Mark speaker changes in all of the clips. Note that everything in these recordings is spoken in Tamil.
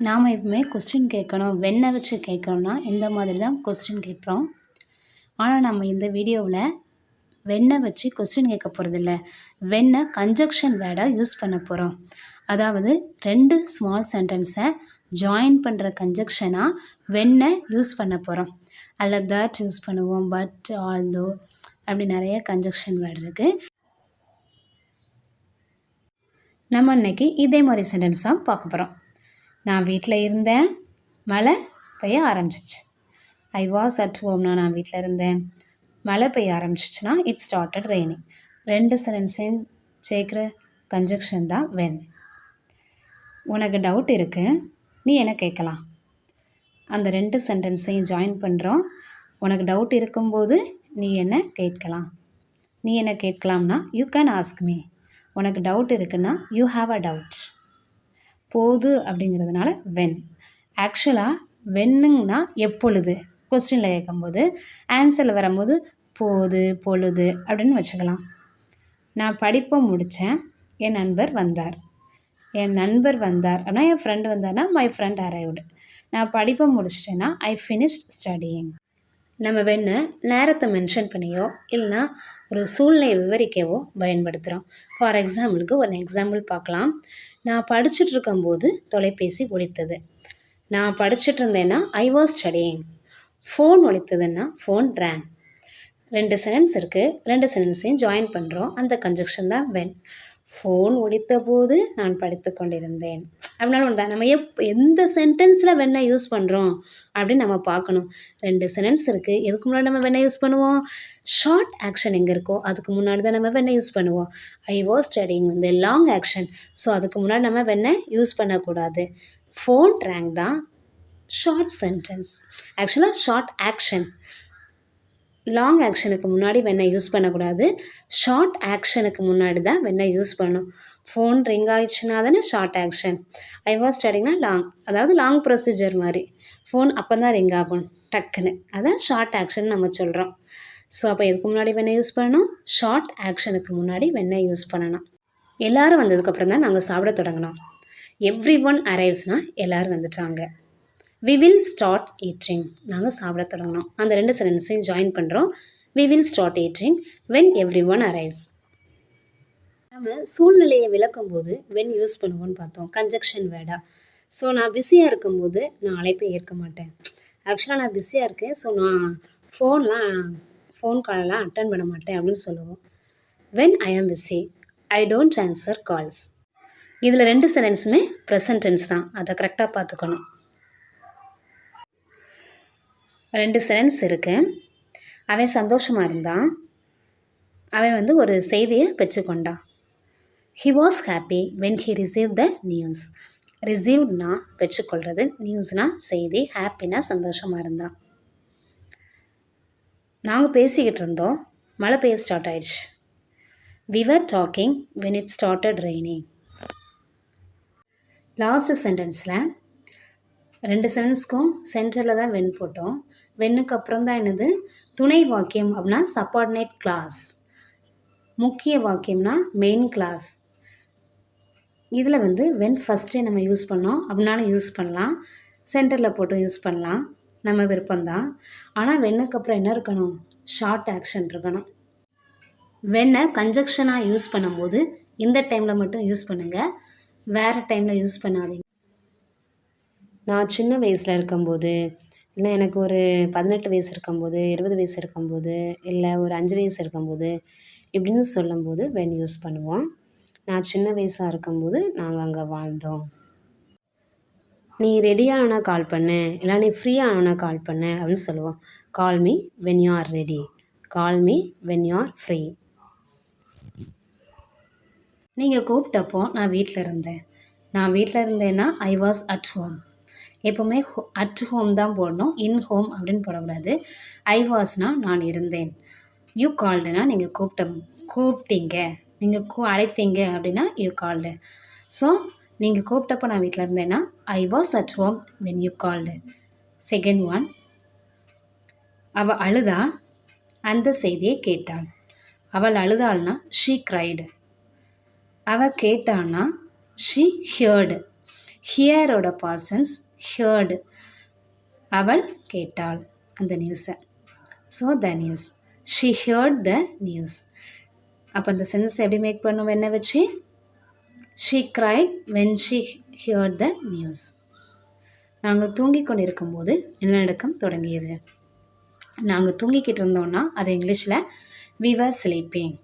Speaker 1: நாம் எப்பவுமே கொஸ்டின் கேட்கணும். வெண்ணை வச்சு கேட்கணும்னா இந்த மாதிரி தான் கொஸ்டின் கேட்போம்? ஆனால் நம்ம இந்த வீடியோவில் வெண்ணை வச்சு கொஸ்டின் கேட்க போகிறதில்ல வெண்ணை கன்ஜக்ஷன் வேர்டாக யூஸ் பண்ண போகிறோம் அதாவது ரெண்டு ஸ்மால் சென்டென்ஸை ஜாயின் பண்ணுற கன்ஜக்ஷனாக வெண்ணை யூஸ் பண்ண போகிறோம் அதில் தட் யூஸ் பண்ணுவோம். பட் ஆல்தோ அப்படி நிறைய கன்ஜக்ஷன் வேர்டு இருக்குது நம்ம இன்றைக்கி இதே மாதிரி சென்டென்ஸாக பார்க்க போகிறோம் நான் வீட்டில் இருந்தேன். மழை பெய்ய ஆரம்பிச்சிச்சு. ஐ வாஸ் அட் ஹோம்னா நான் வீட்டில் இருந்தேன். மழை பெய்ய ஆரம்பிச்சிச்சுன்னா இட் ஸ்டார்டட் ரெய்னிங் ரெண்டு சென்டென்ஸையும் சேர்க்குற கன்ஜக்ஷன் தான் வென் உனக்கு டவுட் இருக்குது நீ என்ன கேட்கலாம்? அந்த ரெண்டு சென்டென்ஸையும் ஜாயின் பண்ணுறோம் உனக்கு டவுட் இருக்கும்போது நீ என்ன கேட்கலாம்? நீ என்ன கேட்கலாம்னா யூ கேன் ஆஸ்க் மீ உனக்கு டவுட் இருக்குன்னா யூ ஹாவ் அ டவுட் போது அப்படிங்கிறதுனால வென் ஆக்சுவலாக வென்னுங்கன்னா எப்பொழுது? கொஸ்டினில் கேட்கும்போது ஆன்சரில் வரும்போது போது பொழுது அப்படின்னு வச்சுக்கலாம். நான் படிப்பை முடித்தேன். என் நண்பர் வந்தார். என் நண்பர் வந்தார் அப்படின்னா என் ஃப்ரெண்டு வந்தார்னா மை ஃப்ரெண்ட் அரைவ்டு நான் படிப்பை முடிச்சிட்டேன்னா ஐ ஃபினிஷ்ட் ஸ்டடியிங் நம்ம வேண நேரத்தை மென்ஷன் பண்ணியோ இல்லைனா ஒரு சூழ்நிலையை விவரிக்கவோ பயன்படுத்துகிறோம் ஃபார் எக்ஸாம்பிளுக்கு ஒரு எக்ஸாம்பிள் பார்க்கலாம். நான் படிச்சுட்டு இருக்கும்போது தொலைபேசி ஒழித்தது நான் படிச்சுட்டு இருந்தேன்னா ஐ வாஸ் ஸ்டடியிங் ஃபோன் ஒழித்ததுன்னா ஃபோன் ரேங் ரெண்டு சென்டென்ஸ் இருக்குது ரெண்டு சென்டென்ஸையும் ஜாயின் பண்ணுறோம் அந்த கன்ஜெக்ஷன் தான் வென் ஃபோன் ஒலித்த போது நான் படித்து கொண்டிருந்தேன். அப்படின்னாலும் ஒன்று நம்ம எப் எந்த சென்டென்ஸில் வெண்ணை யூஸ் பண்ணுறோம் அப்படின்னு நம்ம பார்க்கணும். ரெண்டு சென்டென்ஸ் இருக்குது எதுக்கு முன்னாடி நம்ம வெண்ணை யூஸ் பண்ணுவோம்? ஷார்ட் ஆக்ஷன் எங்கே இருக்கோ அதுக்கு முன்னாடி தான் நம்ம வெண்ணை யூஸ் பண்ணுவோம். ஐ வாஸ் ஸ்டடிங் வந்து லாங் ஆக்ஷன் ஸோ அதுக்கு முன்னாடி நம்ம வெண்ணை யூஸ் பண்ணக்கூடாது. ஃபோன் ரேங்க் தான் ஷார்ட் சென்டென்ஸ் ஆக்சுவலாக ஷார்ட் ஆக்ஷன் லாங் ஆக்ஷனுக்கு முன்னாடி வெண்ணை யூஸ் பண்ணக்கூடாது. ஷார்ட் ஆக்ஷனுக்கு முன்னாடி தான் வெண்ணை யூஸ் பண்ணணும். ஃபோன் ரிங் ஆயிடுச்சுன்னா தானே ஷார்ட் ஆக்ஷன் ஐ வாஸ் ஸ்டடிங்னா லாங் அதாவது லாங் ப்ரொசீஜர் மாதிரி. ஃபோன் அப்போ தான் ரிங் ஆகும் டக்குன்னு. அதான் ஷார்ட் ஆக்ஷன் நம்ம சொல்கிறோம் ஸோ அப்போ எதுக்கு முன்னாடி வெண்ணெய் யூஸ் பண்ணணும்? ஷார்ட் ஆக்ஷனுக்கு முன்னாடி வெண்ணை யூஸ் பண்ணணும். எல்லோரும் வந்ததுக்கப்புறம் தான் நாங்கள் சாப்பிட தொடங்கினோம். எவ்ரி ஒன் அரைவ்ஸ்னால் எல்லோரும் வந்துட்டாங்க. வி வில் ஸ்டார்ட் ஈட்டிங் நாங்கள் சாப்பிட தொடங்கினோம் அந்த ரெண்டு சென்டென்ஸையும் ஜாயின் பண்ணுறோம் we will start eating when every one arise நம்ம சூழ்நிலையை விளக்கும் போது வென் யூஸ் பண்ணுவோன்னு பார்த்தோம். கன்ஜெக்ஷன் வேர்டாக ஸோ நான் பிஸியாக இருக்கும்போது நான் அழைப்பை ஏற்க மாட்டேன். ஆக்சுவலாக நான் பிஸியாக இருக்கேன். ஸோ நான் ஃபோன்லாம் ஃபோன் காலெல்லாம் அட்டன் பண்ண மாட்டேன் அப்படின்னு சொல்லுவோம். When I am busy I don't answer calls இதில் ரெண்டு சென்டென்ஸுமே ப்ரெசன்டென்ஸ் தான். அதை கரெக்டாக பார்த்துக்கணும். ரெண்டு சென்டென்ஸ் இருக்குது அவன் சந்தோஷமாக இருந்தான் அவன் வந்து ஒரு செய்தியை பெற்றுக்கொண்டான் he was happy when he receive the news ரிசீவ்னா பெற்றுக்கொள்வது நியூஸ்னால் செய்தி ஹாப்பினா சந்தோஷமாக இருந்தான் நாங்கள் பேசிக்கிட்டு இருந்தோம் மழை பெய்ய ஸ்டார்ட் ஆயிடுச்சு. We were talking when it started raining last சென்டென்ஸில் ரெண்டு சென்டென்ஸ்க்கும் சென்டரில் தான் வென் போட்டோம். வென்னுக்கு அப்புறம் தான் என்னது? துணை வாக்கியம் அப்படின்னா சப்பார்டினேட் கிளாஸ் முக்கிய வாக்கியம்னா மெயின் கிளாஸ் இதில் வந்து வென் ஃபஸ்ட்டே நம்ம யூஸ் பண்ணோம் அப்படின்னாலும் யூஸ் பண்ணலாம். சென்டரில் போட்டும் யூஸ் பண்ணலாம். நம்ம விருப்பம்தான். ஆனால் வென்னுக்கு அப்புறம் என்ன இருக்கணும்? ஷார்ட் ஆக்ஷன் இருக்கணும். வெண்ணை கன்ஜக்ஷனாக யூஸ் பண்ணும்போது இந்த டைமில் மட்டும் யூஸ் பண்ணுங்கள் வேறு டைமில் யூஸ் பண்ணாதீங்க. நான் சின்ன வயசில் இருக்கும்போது இல்லை எனக்கு ஒரு பதினெட்டு வயசு இருக்கும்போது இருபது வயசு இருக்கும்போது இல்லை ஒரு அஞ்சு வயசு இருக்கும்போது இப்படின்னு சொல்லும்போது வென் யூஸ் பண்ணுவோம். நான் சின்ன வயசாக இருக்கும்போது நாங்கள் அங்கே வாழ்ந்தோம். நீ ரெடியானா கால் பண்ணு இல்லை நீ ஃப்ரீயானா கால் பண்ணு அப்படின்னு சொல்லுவோம். Call me when you are ready call me when you are free நீங்கள் கூப்பிட்டப்போ நான் வீட்டில் இருந்தேன். நான் வீட்டில் இருந்தேன்னா ஐ வாஸ் அட் ஹோம் எப்போவுமே ஹோ அட் ஹோம் தான் போடணும் இன் ஹோம் அப்படின்னு போடக்கூடாது. ஐ வாஸ்னால் நான் இருந்தேன். யூ கால்டுனா நீங்கள் கூப்பிட்ட கூப்பிட்டீங்க. நீங்கள் கூ அழைத்தீங்க அப்படின்னா யூ கால்டு ஸோ நீங்கள் கூப்பிட்டப்போ நான் வீட்டில் இருந்தேன்னா I was at home when you called second one அவள் அழுதா? அந்த செய்தியை கேட்டாள். அவள் அழுதாள்னா ஷீ க்ரைடு அவள் கேட்டான்னா ஷீ ஹியர்டு ஹியரோட பர்சன்ஸ் ஹேர்டு அவள் கேட்டாள் அந்த நியூஸை so the news she heard the news அப்போ அந்த சென்ஸ் எப்படி மேக் பண்ணுவோம் என்ன வச்சு? She cried when she heard the news நாங்கள் தூங்கிக் கொண்டிருக்கும்போது நிலநடுக்கம் தொடங்கியது. நாங்கள் தூங்கிக்கிட்டு இருந்தோம்னா அது இங்கிலீஷில் விவர் ஸ்லீப்பிங்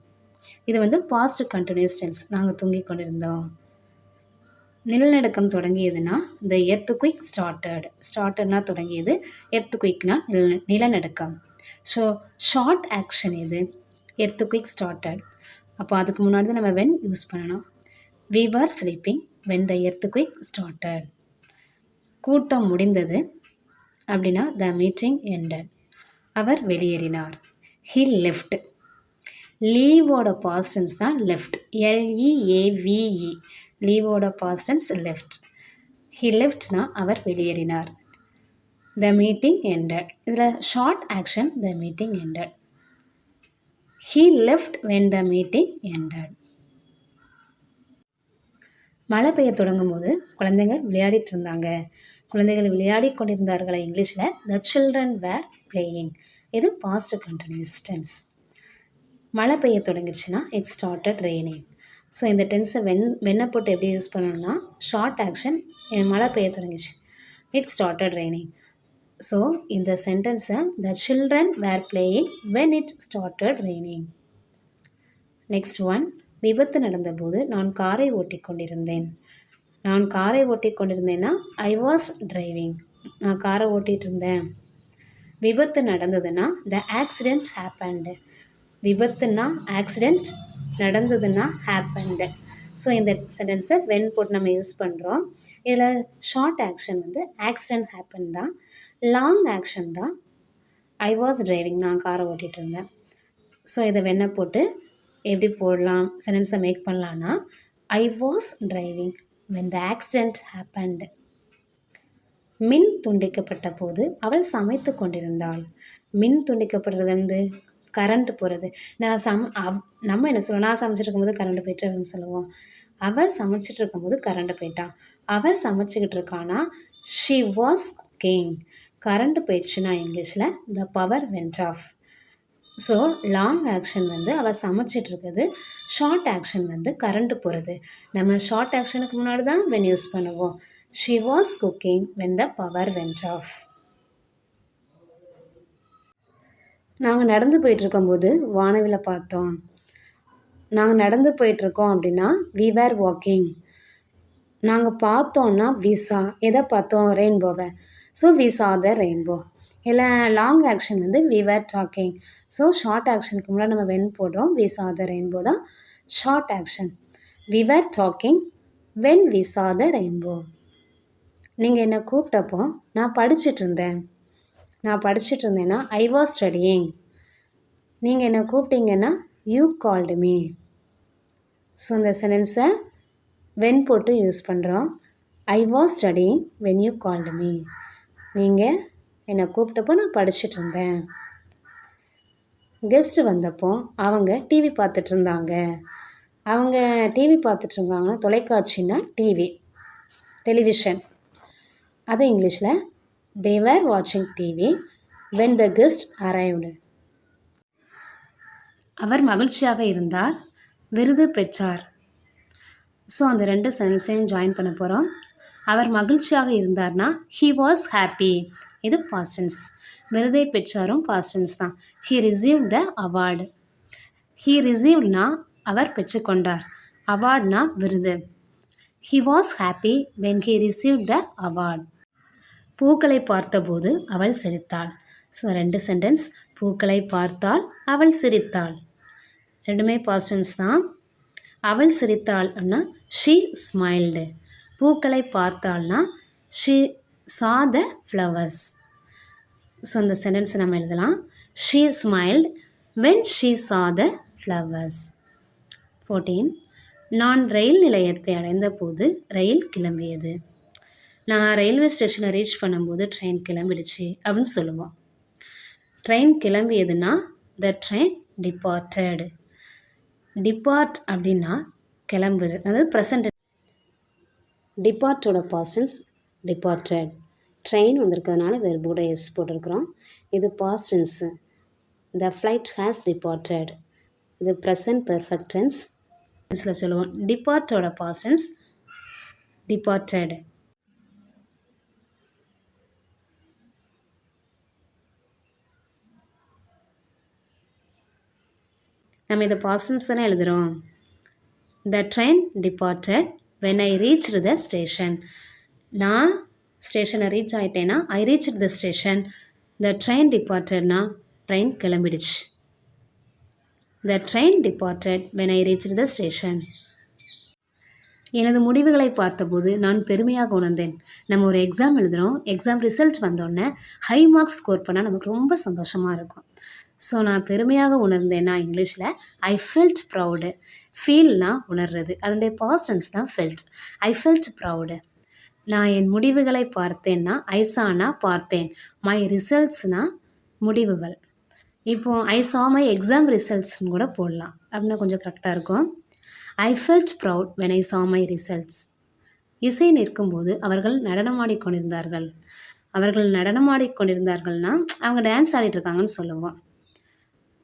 Speaker 1: இது வந்து பாஸ்ட் கண்டினியூஸ் டென்ஸ் நாங்கள் தூங்கிக் கொண்டிருந்தோம். நிலநடுக்கம் தொடங்கியதுன்னா இந்த எர்த்து குயிக் ஸ்டார்டட் ஸ்டார்டட்னா தொடங்கியது எர்த்து குயிக்னா நில நிலநடுக்கம். ஸோ ஷார்ட் ஆக்ஷன் இது எர்த்து குயிக் ஸ்டார்டட் அப்போ அதுக்கு முன்னாடி தான் நம்ம வென் யூஸ் பண்ணணும். We were sleeping when the earthquake started கூட்டம் முடிந்தது அப்படின்னா த மீட்டிங் எண்டட் அவர் வெளியேறினார். ஹி லெஃப்ட் லீவோட பாஸ்டன்ஸ் தான் left L E A V E லீவோட past tense left he லெஃப்ட்னா அவர் வெளியேறினார். த மீட்டிங் எண்டட் இதில் short action the meeting ended he left when the meeting ended மழை பெய்ய தொடங்கும் போது குழந்தைங்க விளையாடிட்டு இருந்தாங்க. குழந்தைகள் விளையாடி கொண்டிருந்தார்களே இங்கிலீஷில் த சில்ட்ரன் வேர் பிளேயிங் இது பாஸ்ட் கண்டினியூஸ் டென்ஸ் மழை பெய்ய தொடங்கிடுச்சுன்னா இட் ஸ்டார்டட் ரெய்னிங் ஸோ இந்த டென்ஸை வென் வெண்ணை போட்டு எப்படி யூஸ் பண்ணணும்னா ஷார்ட் ஆக்ஷன் மழை பெய்ய தொடங்கிச்சு இட் ஸ்டார்டட் ரெய்னிங் ஸோ இந்த சென்டென்ஸை the children were playing when it started raining next one விபத்து நடந்தபோது நான் காரை ஓட்டி கொண்டிருந்தேன். நான் காரை ஓட்டி கொண்டிருந்தேன்னா ஐ வாஸ் டிரைவிங் நான் காரை ஓட்டிகிட்டு இருந்தேன். விபத்து நடந்ததுன்னா த ஆக்சிடெண்ட் ஹேப்பண்டு விபத்துனா ஆக்சிடெண்ட் நடந்ததுன்னா ஹேப்பன்டு ஸோ இந்த சென்டென்ஸை வென் போட்டு நம்ம யூஸ் பண்ணுறோம் இதில் ஷார்ட் ஆக்ஷன் வந்து ஆக்சிடெண்ட் ஹேப்பன் தான். லாங் ஆக்ஷன் தான். ஐ வாஸ் டிரைவிங் நான் காரை ஓட்டிகிட்டு இருந்தேன். ஸோ இதை வெண்ணை போட்டு எப்படி போடலாம் சென்டென்ஸை மேக் பண்ணலான்னா I was driving when the accident happened மின் துண்டிக்கப்பட்ட போது அவள் சமைத்து கொண்டிருந்தாள். மின் துண்டிக்கப்படுறது வந்து கரண்ட் போகிறது நான் சம் அவ் நம்ம என்ன சொல்லுவோம்? நான் சமைச்சிருக்கும் போது கரண்ட் போயிட்டுன்னு சொல்லுவோம். அவள் சமைச்சிட்டு இருக்கும்போது கரண்ட் போயிட்டான் அவள் சமைச்சிக்கிட்டு இருக்கானா? ஷி வாஸ் குக்கிங் கரண்ட் போயிடுச்சுன்னா இங்கிலீஷில் the power went off so long action வந்து அவள் சமைச்சிட்டு இருக்குது. ஷார்ட் ஆக்ஷன் வந்து கரண்ட் போகிறது நம்ம ஷார்ட் ஆக்ஷனுக்கு முன்னாடி தான் வென் யூஸ் பண்ணுவோம். She was cooking when the power went off நாங்கள் நடந்து போயிட்டுருக்கும்போது வானவிலை பார்த்தோம். நாங்கள் நடந்து போயிட்டுருக்கோம் அப்படின்னா வி வேர் வாக்கிங் நாங்கள் பார்த்தோன்னா விசா எதை பார்த்தோம்? ரெயின்போவை so we saw the rainbow இல்லை லாங் ஆக்ஷன் வந்து we were talking so short ஆக்ஷனுக்கு முன்னாடி நம்ம வென் போடுறோம் விசா த ரெயின்போ தான் short action we were talking when we saw the rainbow நீங்கள் என்னை கூப்பிட்டப்போ நான் படிச்சுட்டு இருந்தேன் நான் படிச்சுட்டு இருந்தேன்னா ஐ வாஸ் ஸ்டடியிங் நீங்கள் என்னை கூப்பிட்டீங்கன்னா யூ கால்டு மீ ஸோ இந்த சென்டென்ஸை வென் போட்டு யூஸ் பண்ணுறோம் I was studying when you called me நீங்கள் என்னை கூப்பிட்டப்போ நான் படிச்சுட்டு இருந்தேன் கெஸ்ட்டு வந்தப்போ அவங்க டிவி பார்த்துட்டு இருந்தாங்க அவங்க டிவி பார்த்துட்டு இருந்தாங்கன்னா தொலைக்காட்சின்னா டிவி டெலிவிஷன் அது இங்கிலீஷில் தே வேர் வாட்சிங் TV when the guest arrived அவர் மகிழ்ச்சியாக இருந்தார். விருது பெற்றார். ஸோ அந்த ரெண்டு சென்ஸையும் ஜாயின் பண்ண போகிறோம் அவர் மகிழ்ச்சியாக இருந்தார்னா ஹி வாஸ் ஹாப்பி இது பாஸ்டன்ஸ் விருதை பெற்றாரும் பாஸ்டன்ஸ் தான். He receive the award he ரிசீவ்னா அவர் பெற்றுக்கொண்டார் அவார்ட்னா விருது. He was happy when he receive the award பூக்களை பார்த்தபோது அவள் சிரித்தாள். ஸோ ரெண்டு சென்டென்ஸ் பூக்களை பார்த்தாள் அவள் சிரித்தாள். ரெண்டுமே பாஸ்டன்ஸ் தான். அவள் சிரித்தாள் அப்படின்னா ஷீ ஸ்மைல்டு பூக்களை பார்த்தாள்னா she saw the flowers so அந்த சென்டென்ஸை நம்ம எழுதலாம். She smiled when she saw the flowers fourteen நான் ரயில் நிலையத்தை அடைந்த போது ரயில் கிளம்பியது. நான் ரயில்வே ஸ்டேஷனை ரீச் பண்ணும்போது ட்ரெயின் கிளம்பிடுச்சு அப்படின்னு சொல்லுவோம். ட்ரெயின் கிளம்பியதுன்னா த ட்ரெயின் டிபார்ட்டடு டிபார்ட் அப்படின்னா கிளம்புது. அதாவது ப்ரெசண்ட்
Speaker 2: டிபார்ட்டோட பாஸ்டன்ஸ் டிபார்ட்டட் ட்ரெயின் வந்திருக்கிறதுனால வெர்போட எஸ் போட்டிருக்கிறோம். இது past tense the flight has departed இது ப்ரெசன்ட்
Speaker 1: பெர்ஃபெக்டன்ஸ் சொல்லுவோம். டிபார்ட்டோட பாசன்ஸ் டிபார்ட்டட் நம்ம இதை பாசன்ஸ் தானே எழுதுகிறோம் the train departed when I reach the station நான் ஸ்டேஷனை reach ஆகிட்டேன்னா I reach the station the train டிபார்ட்டட்னா train கிளம்பிடுச்சு. The train departed when I reach the station எனது முடிவுகளை பார்த்தபோது நான் பெருமையாக உணர்ந்தேன். நம்ம ஒரு எக்ஸாம் எழுதுகிறோம் எக்ஸாம் ரிசல்ட் வந்தோடனே ஹை மார்க்ஸ் ஸ்கோர் பண்ணால் நமக்கு ரொம்ப சந்தோஷமாக இருக்கும். ஸோ நான் பெருமையாக உணர்ந்தேன்னா இங்கிலீஷில் ஐ ஃபெல்ட் ப்ரௌடு ஃபீல்னா உணர்றது. அதனுடைய பாஸ்டன்ஸ் தான் ஃபெல்ட் ஐ ஃபெல்ட் ப்ரௌடு நான் என் முடிவுகளை பார்த்தேன்னா ஐசானா பார்த்தேன். மை ரிசல்ட்ஸ்னா முடிவுகள். இப்போது ஐ சா மை எக்ஸாம் ரிசல்ட்ஸ்னு கூட போடலாம். அப்படின்னா கொஞ்சம் கரெக்டாக இருக்கும். I felt proud when I saw my results இசை நிற்கும்போது அவர்கள் நடனமாடிக்கொண்டிருந்தார்கள். அவர்கள் நடனமாடிக் கொண்டிருந்தார்கள்னா அவங்க டான்ஸ் ஆடிட்டு இருக்காங்கன்னு சொல்லுவோம்.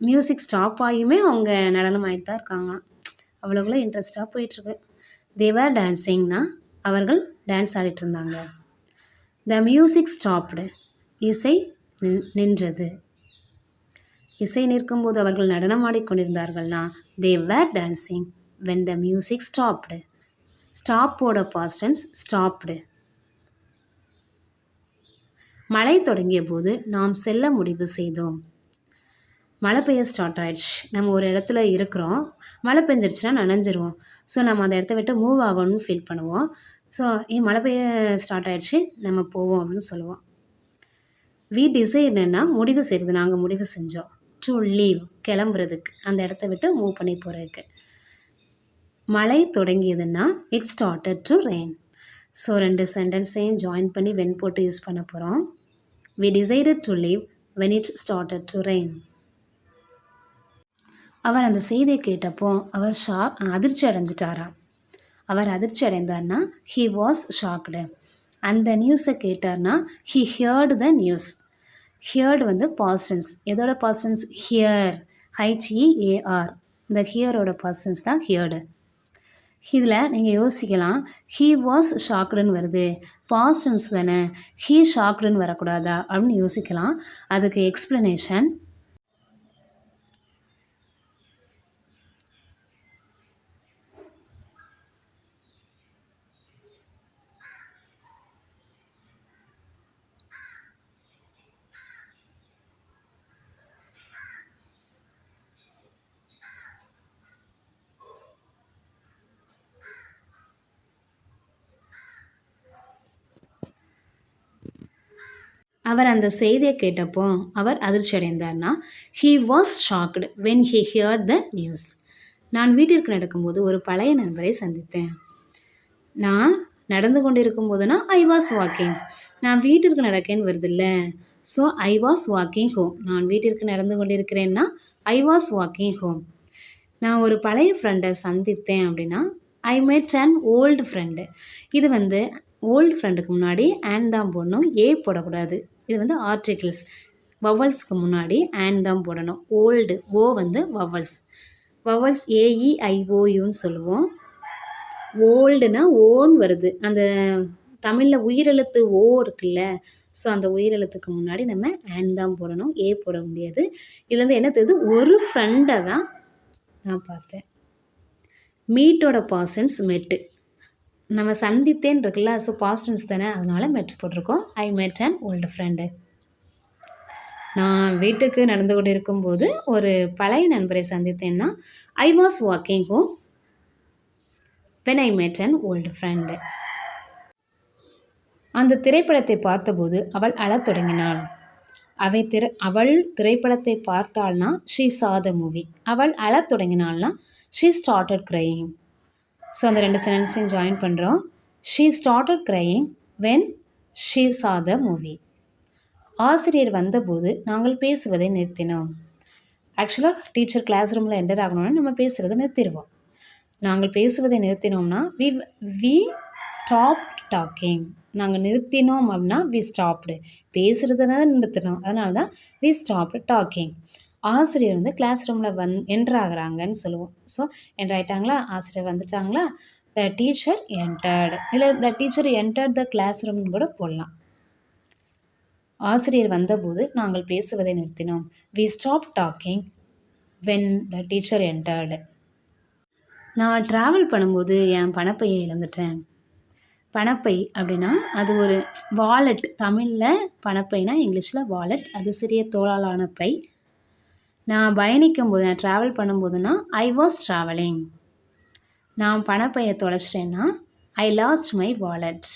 Speaker 1: மியூசிக் ஸ்டாப் ஆகியுமே அவங்க நடனம் ஆகிட்டு தான் இருக்காங்க. அவ்வளோக்குள்ள இன்ட்ரெஸ்டாக போயிட்டுருக்கு. தேவர் டான்ஸிங்னா அவர்கள் டான்ஸ் ஆடிட்டு இருந்தாங்க. த மியூசிக் ஸ்டாப்டு இசை நின்- நின்றது. இசை நிற்கும்போது அவர்கள் நடனம் கொண்டிருந்தார்கள்னா they were dancing when the music stopped ஸ்டாப்போட past tense stopped மழை தொடங்கிய போது நாம் செல்ல முடிவு செய்தோம். மழை பெய்ய ஸ்டார்ட் ஆகிடுச்சு நம்ம ஒரு இடத்துல இருக்கிறோம். மழை பெஞ்சிருச்சுன்னா நனைஞ்சிருவோம். ஸோ நம்ம அந்த இடத்த விட்டு மூவ் ஆகணும்னு ஃபீல் பண்ணுவோம். ஸோ ஏ மழை பெய்ய ஸ்டார்ட் ஆகிடுச்சு நம்ம போவோம் அப்படின்னு சொல்லுவோம். வி டிசைடுன்னா முடிவு செய்கிறது நாங்கள் முடிவு செஞ்சோம். டு லீவ் கிளம்புறதுக்கு. அந்த இடத்த விட்டு மூவ் பண்ணி போகிறதுக்கு மழை தொடங்கியதுன்னா it started to rain so ரெண்டு சென்டென்ஸையும் ஜாயின் பண்ணி வென் போட்டு யூஸ் பண்ண போகிறோம் we decided to leave when it started to rain அவர் அந்த செய்தியை கேட்டப்போ அவர் ஷா அதிர்ச்சி அடைஞ்சிட்டாராம் அவர் அதிர்ச்சி அடைந்தார்னா ஹி வாஸ் ஷாக்டு அந்த நியூஸை கேட்டார்னா he heard the news heard வந்து பாஸ்டன்ஸ் எதோட பாஸ்டன்ஸ் ஹியர் ஹைச்இஏஆர் இந்த ஹியரோட பாஸ்டன்ஸ் தான் ஹியர்டு இதில் நீங்கள் யோசிக்கலாம் ஹீ வாஸ் ஷாக்டுன்னு வருது. பாஸ்டன்ஸ் தானே. ஹீ ஷாக்டுன்னு வரக்கூடாதா? அப்படின்னு யோசிக்கலாம். அதுக்கு எக்ஸ்ப்ளனேஷன் அவர் அந்த செய்தியை கேட்டப்போ அவர் அதிர்ச்சி அடைந்தார்னா he was shocked when he heard the news நான் வீட்டிற்கு நடக்கும்போது ஒரு பழைய நண்பரை சந்தித்தேன். நான் நடந்து கொண்டிருக்கும் போதுனா ஐ வாஸ் வாக்கிங் நான் வீட்டிற்கு நடக்கேன்னு வருதில்ல. So I was walking home நான் வீட்டிற்கு நடந்து கொண்டிருக்கிறேன்னா ஐ வாஸ் வாக்கிங் ஹோம் நான் ஒரு பழைய ஃப்ரெண்டை சந்தித்தேன் அப்படின்னா I met an old friend இது வந்து ஓல்டு ஃப்ரெண்டுக்கு முன்னாடி அண்ட் தான் போடணும் ஏ போடக்கூடாது. இது வந்து ஆர்டிகிள்ஸ் வவல்ஸ்க்கு முன்னாடி ஆன் தான் போடணும். ஓல்டு ஓ வந்து வவல்ஸ் வவல்ஸ் ஏஇஐஓயுன்னு சொல்லுவோம். ஓல்டுனா ஓன் வருது. அந்த தமிழில் உயிரெழுத்து ஓ இருக்குல்ல ஸோ அந்த உயிரெழுத்துக்கு முன்னாடி நம்ம ஆன் தான் போடணும். ஏ போட முடியாது. இதுலேருந்து என்ன தெரியுது? ஒரு ஃப்ரெண்டை தான் நான் பார்த்தேன். மீட்டோட பாசன்ஸ் மெட்டு. நம்ம சந்தித்தேன் இருக்குல்ல ஸோ பாஸ்டன்ஸ் தானே அதனால் மெட் போட்டிருக்கோம். ஐ மெட் அன் ஓல்டு ஃப்ரெண்டு நான் வீட்டுக்கு நடந்து கொண்டு இருக்கும்போது ஒரு பழைய நண்பரை சந்தித்தேன்னா I was walking home when I met an old friend அந்த திரைப்படத்தை பார்த்தபோது அவள் அழத் தொடங்கினாள். அவை திரை அவள் திரைப்படத்தை பார்த்தாள்னா ஷீ சாத த மூவி அவள் அழத் தொடங்கினாள்னா ஷீ ஸ்டார்டட் கிரையிங் ஸோ அந்த ரெண்டு சென்டென்ஸையும் ஜாயின் பண்ணுறோம் she started crying when she saw the movie ஆசிரியர் வந்தபோது நாங்கள் பேசுவதை நிறுத்தினோம். ஆக்சுவலாக டீச்சர் கிளாஸ் ரூமில் என்டர் ஆகணும்னா நம்ம பேசுகிறத நிறுத்திடுவோம். நாங்கள் பேசுவதை நிறுத்தினோம்னா வி வி ஸ்டாப் டாக்கிங் நாங்கள் நிறுத்தினோம் அப்படின்னா வி ஸ்டாப்டு பேசுகிறதுனால நிறுத்தினோம். அதனால தான் வி ஸ்டாப்டு டாக்கிங் ஆசிரியர் வந்து கிளாஸ் ரூமில் வந் என்ட்ராகிறாங்கன்னு சொல்லுவோம். ஸோ என்ட்ராயிட்டாங்களா ஆசிரியர் வந்துட்டாங்களா? த டீச்சர் என்டர்டு இல்லை the teacher entered the class ரூம்னு கூட போடலாம். ஆசிரியர் வந்தபோது நாங்கள் பேசுவதை நிறுத்தினோம். We stop talking when the teacher entered நான் ட்ராவல் பண்ணும்போது என் பணப்பையை இழந்துட்டேன். பணப்பை அப்படின்னா அது ஒரு வாலெட் தமிழில் பணப்பைனா இங்கிலீஷில் வாலெட் அது சிறிய தோளாலான பை. நான் பயணிக்கும் போது நான் ட்ராவல் பண்ணும்போதுனா ஐ வாஸ் ட்ராவலிங் நான் பணப்பையை தொலைச்சிட்டேன்னா I lost my wallet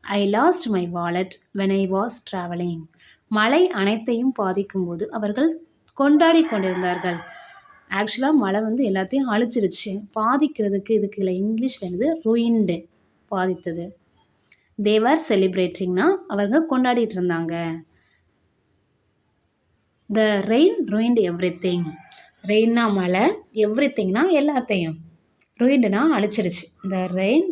Speaker 1: I lost my wallet when I was travelling மழை அனைத்தையும் பாதிக்கும் போது அவர்கள் கொண்டாடி கொண்டிருந்தார்கள். ஆக்சுவலாக மழை வந்து எல்லாத்தையும் அழிச்சிருச்சு. பாதிக்கிறதுக்கு இதுக்கு இல்லை. இங்கிலீஷில் என்னது? ருயின்டு பாதித்தது. தேவர் செலிப்ரேட்டிங்னா அவங்க கொண்டாடிட்டு இருந்தாங்க. The rain ruined everything ரெயின்னா மழை எவ்ரி திங்னா எல்லாத்தையும். Ruinedனா அழிச்சிருச்சு. The rain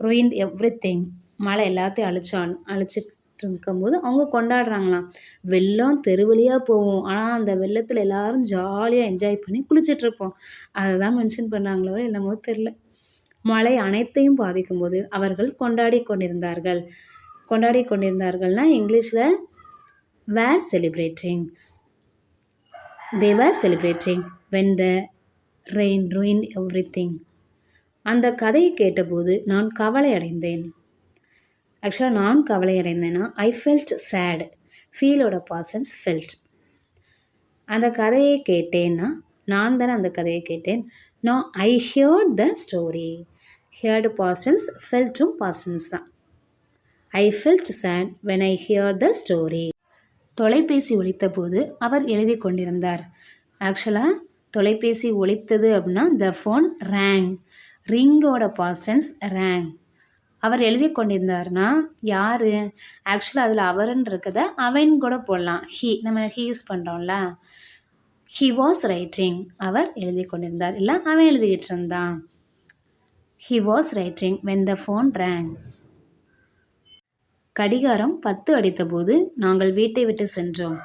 Speaker 1: ruined everything மழை எல்லாத்தையும் அழிச்சால் அழிச்சிட்டு இருக்கும்போது அவங்க கொண்டாடுறாங்களாம். வெள்ளம் தெருவழியாக போகும். ஆனால் அந்த வெள்ளத்தில் எல்லாரும் ஜாலியாக என்ஜாய் பண்ணி குளிச்சிட்ருப்போம் அதை தான் மென்ஷன் பண்ணாங்களோ என்னமோ தெரில மழை அனைத்தையும் பாதிக்கும்போது அவர்கள் கொண்டாடி கொண்டிருந்தார்கள். கொண்டாடி கொண்டிருந்தார்கள்னா இங்கிலீஷில் were celebrating they were celebrating when the rain ruin everything அந்த கதையை கேட்டபோது நான் கவலை அடைந்தேன். ஆக்சுவலாக நான் கவலை அடைந்தேன்னா ஐ ஃபெல்ட் சேட் ஃபீலோட பாசன்ஸ் ஃபெல்ட் அந்த கதையை கேட்டேன்னா நான் தானே அந்த கதையை கேட்டேன். நான் I heard the story heard past tense ஃபெல்ட்டும் past tense தான். I felt sad when I hear the story தொலைபேசி ஒழித்தபோது அவர் எழுதி கொண்டிருந்தார். ஆக்சுவலாக தொலைபேசி ஒழித்தது அப்படின்னா த ஃபோன் ரேங் ரிங்கோட பாஸ்டன்ஸ் ரேங் அவர் எழுதி கொண்டிருந்தார்னா யார்? ஆக்சுவலாக அதில் அவருன்னு இருக்கதை அவன் கூட போடலாம். ஹீ நம்ம ஹீ யூஸ் பண்ணுறோம்ல ஹி வாஸ் ரைட்டிங் அவர் எழுதி கொண்டிருந்தார். இல்லை அவன் எழுதிக்கிட்டு இருந்தான். He was writing when the phone rang கடிகாரம் பத்து அடித்தபோது நாங்கள் வீட்டை விட்டு சென்றோம்.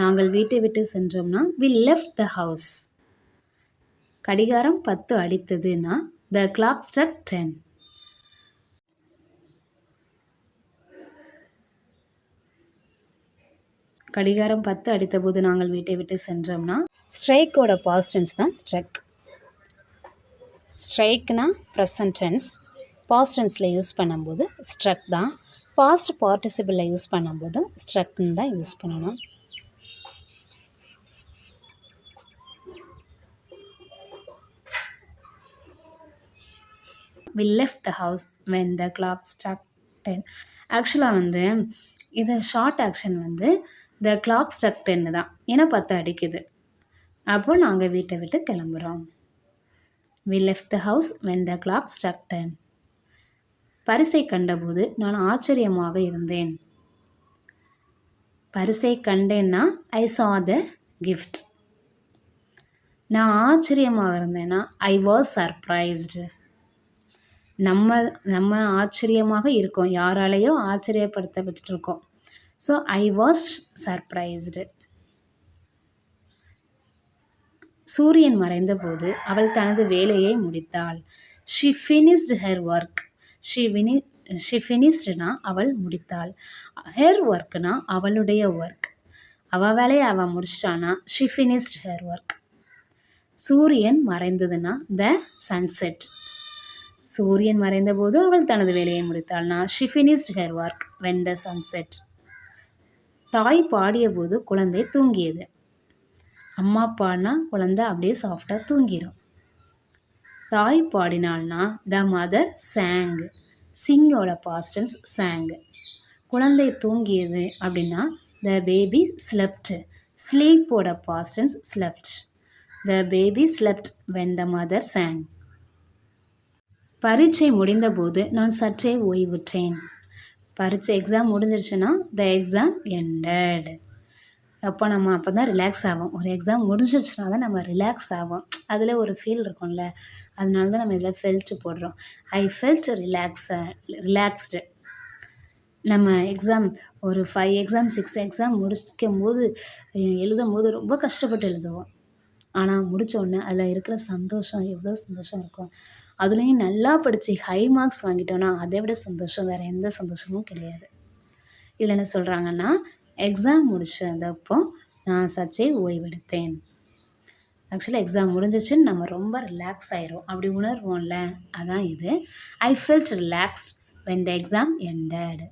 Speaker 1: நாங்கள் வீட்டை விட்டு சென்றோம்னா வி லெஃப்ட் த ஹவுஸ் கடிகாரம் பத்து அடித்ததுன்னா த கிளாக் ஸ்டக் டென் கடிகாரம் பத்து அடித்தபோது நாங்கள் வீட்டை விட்டு சென்றோம்னா ஸ்ட்ரைக்கோட பாஸ்டன்ஸ் தான் ஸ்ட்ரக் ஸ்ட்ரைக்னா ப்ரெசன்டென்ஸ் டென்ஸ் யூஸ் பண்ணும்போது ஸ்ட்ரக் தான். பாஸ்ட் பார்ட்டிசிபிளில் யூஸ் பண்ணும்போது ஸ்ட்ரக்னு தான் யூஸ் பண்ணணும். We left the house when the clock struck ten ஆக்சுவலாக வந்து இது ஷார்ட் ஆக்ஷன் வந்து த கிளாக் ஸ்ட்ரக் டென்னு தான். ஏன்னா பத்து அடிக்குது. அப்போ நாங்கள் வீட்டை விட்டு கிளம்புறோம். We left the house when the clock struck ten பரிசை கண்டபோது நான் ஆச்சரியமாக இருந்தேன். பரிசை கண்டேன்னா ஐ சா த கிஃப்ட் நான் ஆச்சரியமாக இருந்தேன்னா ஐ வாஸ் சர்ப்ரைஸ்டு நம்ம நம்ம ஆச்சரியமாக இருக்கோம். யாராலேயோ ஆச்சரியப்படுத்த வச்சுட்ருக்கோம் ஸோ ஐ வாஸ் சர்ப்ரைஸ்டு சூரியன் மறைந்தபோது அவள் தனது வேலையை முடித்தாள். She finished her work she Vini she ஃபினிஷ்டுனா அவள் முடித்தாள். ஹேர் ஒர்க்னா அவளுடைய ஒர்க் அவள் வேலையை அவள் முடிச்சிட்டானா? ஷி ஃபினிஷ்ட் ஹேர் ஒர்க் சூரியன் மறைந்ததுன்னா த சன்செட் சூரியன் மறைந்தபோது அவள் தனது வேலையை முடித்தாள்னா she finished her work when the sunset தாய் பாடிய போது குழந்தை தூங்கியது. அம்மா அப்பான்னா குழந்தை அப்படியே சாஃப்டாக தூங்கிடும் தாய் பாடினாள்னா த மதர் சாங் சிங்கோட பாஸ்டன்ஸ் சாங் குழந்தை தூங்கியது அப்படின்னா the baby slept ஸ்லீப்போட past tense slept the baby slept when the mother sang பரீட்சை முடிந்தபோது நான் சற்றே ஓய்வுற்றேன். பரீட்சை எக்ஸாம் முடிஞ்சிருச்சுன்னா த எக்ஸாம் எண்டட் அப்போ நம்ம அப்போ தான் ரிலாக்ஸ் ஆகும் ஒரு எக்ஸாம் முடிஞ்சிருச்சுனா தான் நம்ம ரிலாக்ஸ் ஆகும் அதில் ஒரு ஃபீல் இருக்கும்ல. அதனால தான் நம்ம இதில் ஃபெல்ட் போடுறோம். ஐ ஃபெல்ட் ரிலாக்ஸ் ரிலாக்ஸ்டு நம்ம எக்ஸாம் ஒரு ஃபைவ் எக்ஸாம் சிக்ஸ் எக்ஸாம் முடிக்கும் போது எழுதும் போது ரொம்ப கஷ்டப்பட்டு எழுதுவோம். ஆனால் முடித்தோடனே அதில் இருக்கிற சந்தோஷம் எவ்வளோ சந்தோஷம் இருக்கும். அதுலேயும் நல்லா படித்து ஹை மார்க்ஸ் வாங்கிட்டோன்னா அதை விட சந்தோஷம் வேறு எந்த சந்தோஷமும் கிடையாது. இதில் என்ன சொல்கிறாங்கன்னா எக்ஸாம் முடிச்சதப்போ நான் சற்றே ஓய்வெடுத்தேன். ஆக்சுவலாக எக்ஸாம் முடிஞ்சிச்சுன்னு நம்ம ரொம்ப ரிலாக்ஸ் ஆயிரும். அப்படி உணர்வோம்ல? அதான் இது. I felt relaxed when the exam ended